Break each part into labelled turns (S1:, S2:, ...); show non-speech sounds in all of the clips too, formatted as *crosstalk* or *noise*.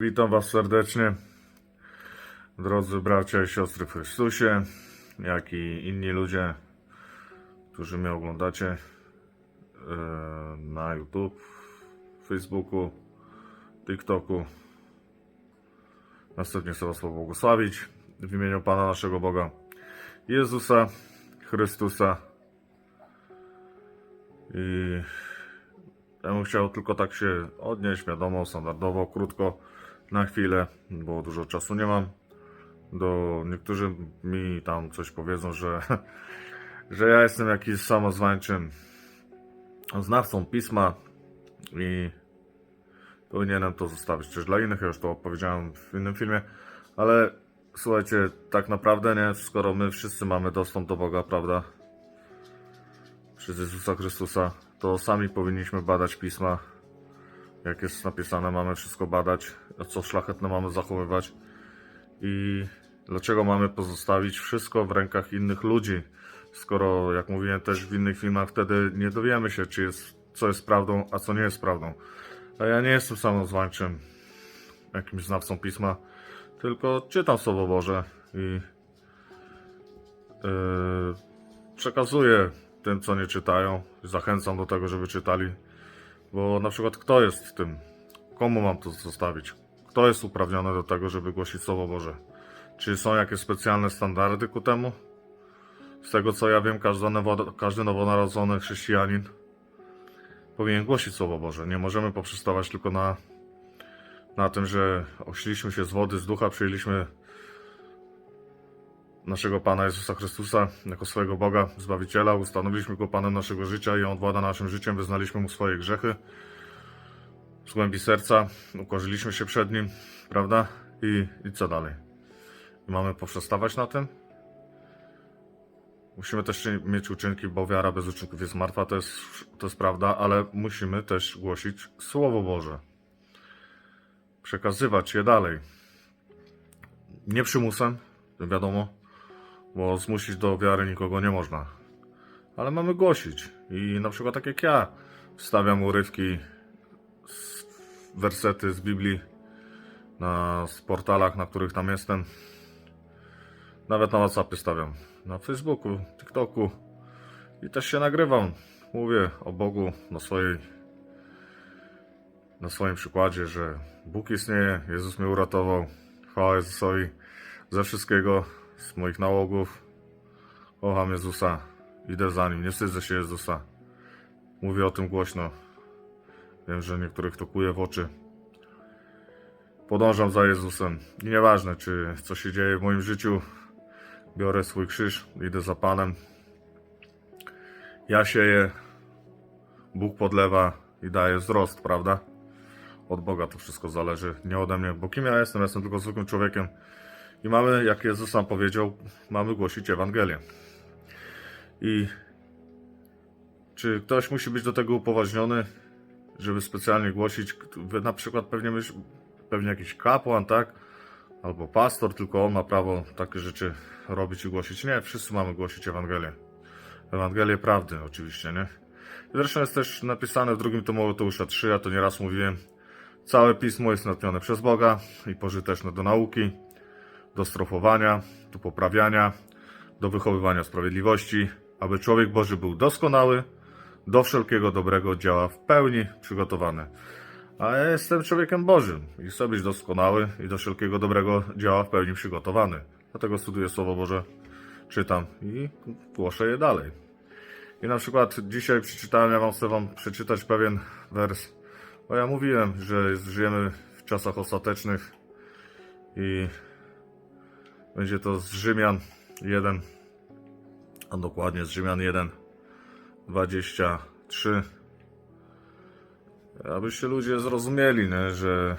S1: Witam Was serdecznie, drodzy bracia i siostry w Chrystusie, jak i inni ludzie, którzy mnie oglądacie e, na YouTube, Facebooku, TikToku. Następnie chcę Was pobłogosławić w imieniu Pana naszego Boga, Jezusa Chrystusa. I ja bym chciał tylko tak się odnieść, wiadomo, standardowo, krótko, na chwilę, bo dużo czasu nie mam. Do niektórzy mi tam coś powiedzą, że, *laughs* że ja jestem jakiś samozwańczym znawcą pisma i powinienem to zostawić też dla innych. Ja już to opowiedziałem w innym filmie, ale słuchajcie, tak naprawdę nie, skoro my wszyscy mamy dostęp do Boga, prawda? Przez Jezusa Chrystusa, to sami powinniśmy badać pisma. Jak jest napisane, mamy wszystko badać, co szlachetne mamy zachowywać. I dlaczego mamy pozostawić wszystko w rękach innych ludzi, skoro, jak mówiłem też w innych filmach, wtedy nie dowiemy się, czy jest, co jest prawdą, a co nie jest prawdą. A ja nie jestem samozwańczym jakimś znawcą pisma, tylko czytam Słowo Boże i yy, przekazuję tym, co nie czytają. Zachęcam do tego, żeby czytali. Bo na przykład kto jest tym? Komu mam to zostawić? Kto jest uprawniony do tego, żeby głosić Słowo Boże? Czy są jakieś specjalne standardy ku temu? Z tego co ja wiem, każdy, nowo, każdy nowonarodzony chrześcijanin powinien głosić Słowo Boże. Nie możemy poprzestawać tylko na, na tym, że ośliśmy się z wody, z ducha, przyjęliśmy naszego Pana Jezusa Chrystusa jako swojego Boga, Zbawiciela, ustanowiliśmy Go Panem naszego życia i On włada naszym życiem, wyznaliśmy Mu swoje grzechy z głębi serca, ukorzyliśmy się przed Nim, prawda? I, i co dalej? Mamy poprzestawać na tym? Musimy też mieć uczynki, bo wiara bez uczynków jest martwa, to jest, to jest prawda, ale musimy też głosić Słowo Boże. Przekazywać je dalej. Nie przymusem, wiadomo, bo zmusić do wiary nikogo nie można. Ale mamy głosić. I na przykład tak jak ja wstawiam urywki, wersety z Biblii na z portalach, na których tam jestem. Nawet na WhatsAppie stawiam. Na Facebooku, TikToku. I też się nagrywam. Mówię o Bogu na swojej na swoim przykładzie, że Bóg istnieje, Jezus mnie uratował. Chwała Jezusowi ze wszystkiego, z moich nałogów. Kocham Jezusa, idę za Nim, nie wstydzę się Jezusa. Mówię o tym głośno. Wiem, że niektórych to kuje w oczy. Podążam za Jezusem. Nieważne, czy co się dzieje w moim życiu, biorę swój krzyż, idę za Panem. Ja sieję, Bóg podlewa i daje wzrost, prawda? Od Boga to wszystko zależy, nie ode mnie, bo kim ja jestem? Jestem tylko zwykłym człowiekiem. I mamy, jak Jezus sam powiedział, mamy głosić Ewangelię. I czy ktoś musi być do tego upoważniony, żeby specjalnie głosić? Na przykład pewnie, myśl, pewnie jakiś kapłan, tak? Albo pastor, tylko on ma prawo takie rzeczy robić i głosić. Nie, wszyscy mamy głosić Ewangelię. Ewangelię prawdy, oczywiście, nie? Zresztą jest też napisane w drugim tomu Mateusza 3, ja to nieraz mówiłem. Całe pismo jest natchnione przez Boga i pożyteczne do nauki, do strofowania, do poprawiania, do wychowywania sprawiedliwości, aby człowiek Boży był doskonały, do wszelkiego dobrego działa w pełni przygotowany. A ja jestem człowiekiem Bożym i chcę być doskonały i do wszelkiego dobrego działa w pełni przygotowany. Dlatego studiuję Słowo Boże, czytam i głoszę je dalej. I na przykład dzisiaj przeczytałem, ja wam chcę wam przeczytać pewien wers, bo ja mówiłem, że żyjemy w czasach ostatecznych i będzie to z Rzymian 1, a dokładnie z Rzymian 1, 23. Abyście ludzie zrozumieli, nie, że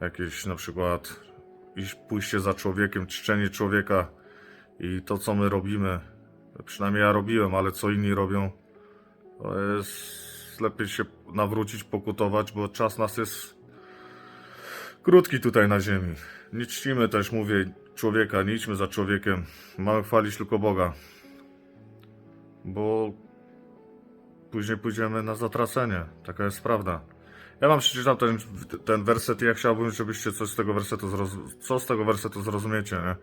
S1: jakieś na przykład iść, pójście za człowiekiem, czczenie człowieka i to, co my robimy, przynajmniej ja robiłem, ale co inni robią, to jest lepiej się nawrócić, pokutować, bo czas nas jest krótki tutaj na ziemi. Nie czcimy też, mówię, człowieka, nie idźmy za człowiekiem. Mamy chwalić tylko Boga. Bo później pójdziemy na zatracenie. Taka jest prawda. Ja wam przeczytam ten, ten werset i ja chciałbym, żebyście coś z tego wersetu co z tego wersetu zrozumiecie, nie?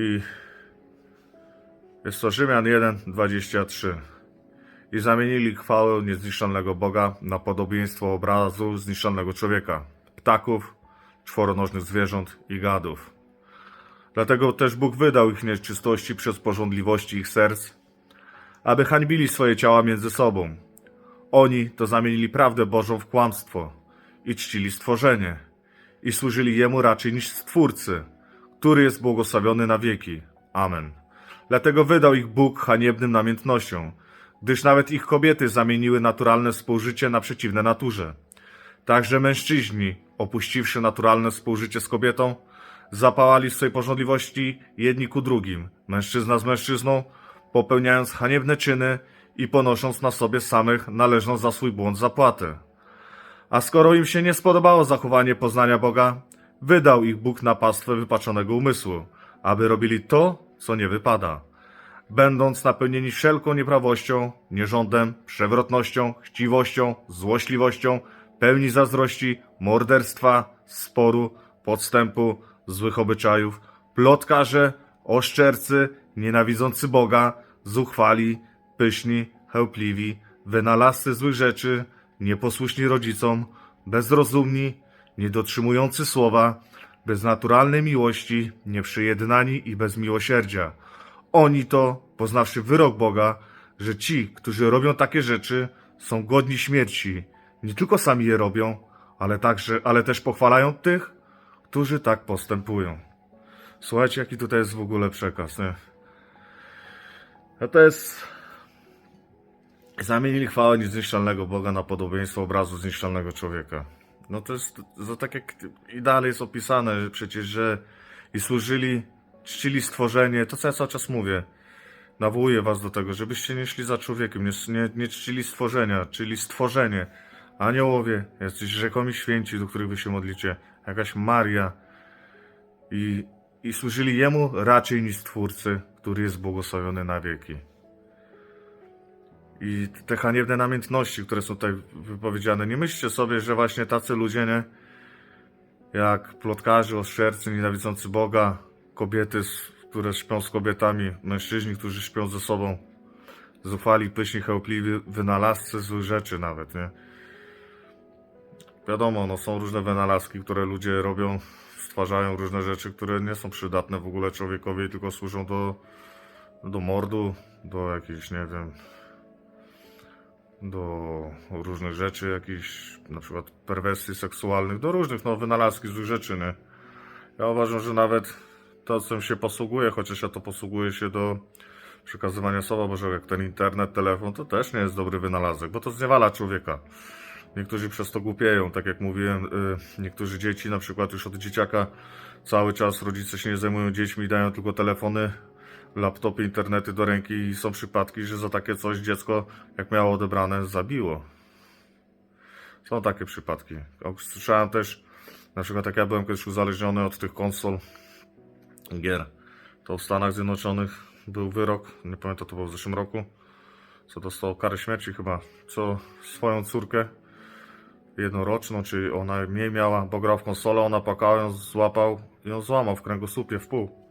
S1: I jest to Rzymian 1, 23. I zamienili chwałę niezniszczalnego Boga na podobieństwo obrazu zniszczalnego człowieka, ptaków, czworonożnych zwierząt i gadów. Dlatego też Bóg wydał ich nieczystości przez porządliwości ich serc, aby hańbili swoje ciała między sobą. Oni to zamienili prawdę Bożą w kłamstwo i czcili stworzenie i służyli Jemu raczej niż Stwórcy, który jest błogosławiony na wieki. Amen. Dlatego wydał ich Bóg haniebnym namiętnością, gdyż nawet ich kobiety zamieniły naturalne współżycie na przeciwne naturze. Także mężczyźni, opuściwszy naturalne współżycie z kobietą, zapałali w swej porządliwości jedni ku drugim, mężczyzna z mężczyzną, popełniając haniebne czyny i ponosząc na sobie samych należną za swój błąd zapłatę. A skoro im się nie spodobało zachowanie poznania Boga, wydał ich Bóg na pastwę wypaczonego umysłu, aby robili to, co nie wypada. Będąc napełnieni wszelką nieprawością, nierządem, przewrotnością, chciwością, złośliwością, pełni zazdrości, morderstwa, sporu, podstępu, złych obyczajów, plotkarze, oszczercy, nienawidzący Boga, zuchwali, pyszni, chełpliwi, wynalazcy złych rzeczy, nieposłuszni rodzicom, bezrozumni, niedotrzymujący słowa, bez naturalnej miłości, nieprzyjednani i bez miłosierdzia. Oni to, poznawszy wyrok Boga, że ci, którzy robią takie rzeczy, są godni śmierci. Nie tylko sami je robią, ale także, ale też pochwalają tych, którzy tak postępują. Słuchajcie, jaki tutaj jest w ogóle przekaz, nie? A to jest... Zamienili chwałę niezniszczalnego Boga na podobieństwo obrazu zniszczalnego człowieka. No to jest, to tak jak i dalej jest opisane, że przecież, że i służyli, czcili stworzenie, to co ja cały czas mówię. Nawołuję was do tego, żebyście nie szli za człowiekiem, nie, nie, nie czcili stworzenia, czyli stworzenie. Aniołowie, jacyś rzekomi święci, do których wy się modlicie, jakaś Maria. I, i służyli Jemu raczej niż Stwórcy, który jest błogosławiony na wieki. I te haniebne namiętności, które są tutaj wypowiedziane, nie myślcie sobie, że właśnie tacy ludzie, nie? Jak plotkarzy, oszczercy, nienawidzący Boga, kobiety, które śpią z kobietami, mężczyźni, którzy śpią ze sobą, zuchwali, pyśni, chełpliwi, wynalazcy złych rzeczy nawet, nie? Wiadomo, no są różne wynalazki, które ludzie robią, stwarzają różne rzeczy, które nie są przydatne w ogóle człowiekowi, tylko służą do, do mordu, do jakichś, nie wiem, do różnych rzeczy, jakichś na przykład perwersji seksualnych, do różnych no, wynalazki złych rzeczy, nie? Ja uważam, że nawet to, co się posługuje, chociaż ja to posługuję się do przekazywania Słowa Bożego, jak ten internet, telefon, to też nie jest dobry wynalazek, bo to zniewala człowieka. Niektórzy przez to głupieją, tak jak mówiłem, y, niektórzy dzieci, na przykład już od dzieciaka, cały czas rodzice się nie zajmują dziećmi, dają tylko telefony, laptopy, internety do ręki i są przypadki, że za takie coś dziecko, jak miało odebrane, zabiło. Są takie przypadki. Słyszałem też, na przykład jak ja byłem kiedyś uzależniony od tych konsol gier, to w Stanach Zjednoczonych był wyrok, nie pamiętam, to było w zeszłym roku, co dostał karę śmierci chyba, co swoją córkę jednoroczną, czy ona mniej miała, bo grał w konsolę, ona płakała, ją złapał i ją złamał w kręgosłupie w pół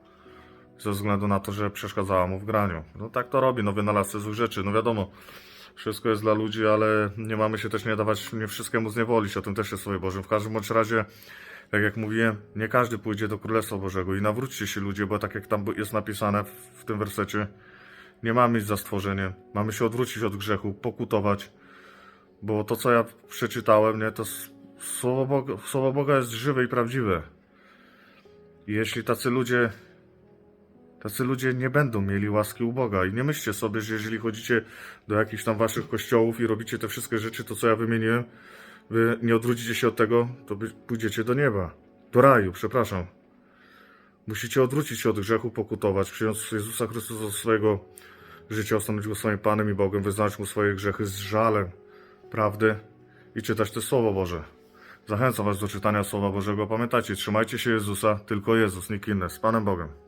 S1: ze względu na to, że przeszkadzała mu w graniu. No tak to robi, no wynalazcy złych rzeczy. No wiadomo, wszystko jest dla ludzi, ale nie mamy się też nie dawać, nie wszystkiemu zniewolić, o tym też jest Słowie Bożym. W każdym bądź razie, tak jak mówiłem, nie każdy pójdzie do Królestwa Bożego i nawróćcie się ludzie, bo tak jak tam jest napisane w tym wersecie, nie mamy iść za stworzenie, mamy się odwrócić od grzechu, pokutować, bo to, co ja przeczytałem, nie, to Słowo Boga, Słowo Boga jest żywe i prawdziwe. I jeśli tacy ludzie Tacy ludzie nie będą mieli łaski u Boga. I nie myślcie sobie, że jeżeli chodzicie do jakichś tam waszych kościołów i robicie te wszystkie rzeczy, to co ja wymieniłem, wy nie odwrócicie się od tego, to pójdziecie do nieba. Do raju, przepraszam. Musicie odwrócić się od grzechu, pokutować, przyjąć Jezusa Chrystusa do swojego życia, ostanowić Go swoim Panem i Bogiem, wyznać Mu swoje grzechy z żalem, prawdy i czytać to Słowo Boże. Zachęcam Was do czytania Słowa Bożego. Pamiętajcie, trzymajcie się Jezusa, tylko Jezus, nikt inny. Z Panem Bogiem.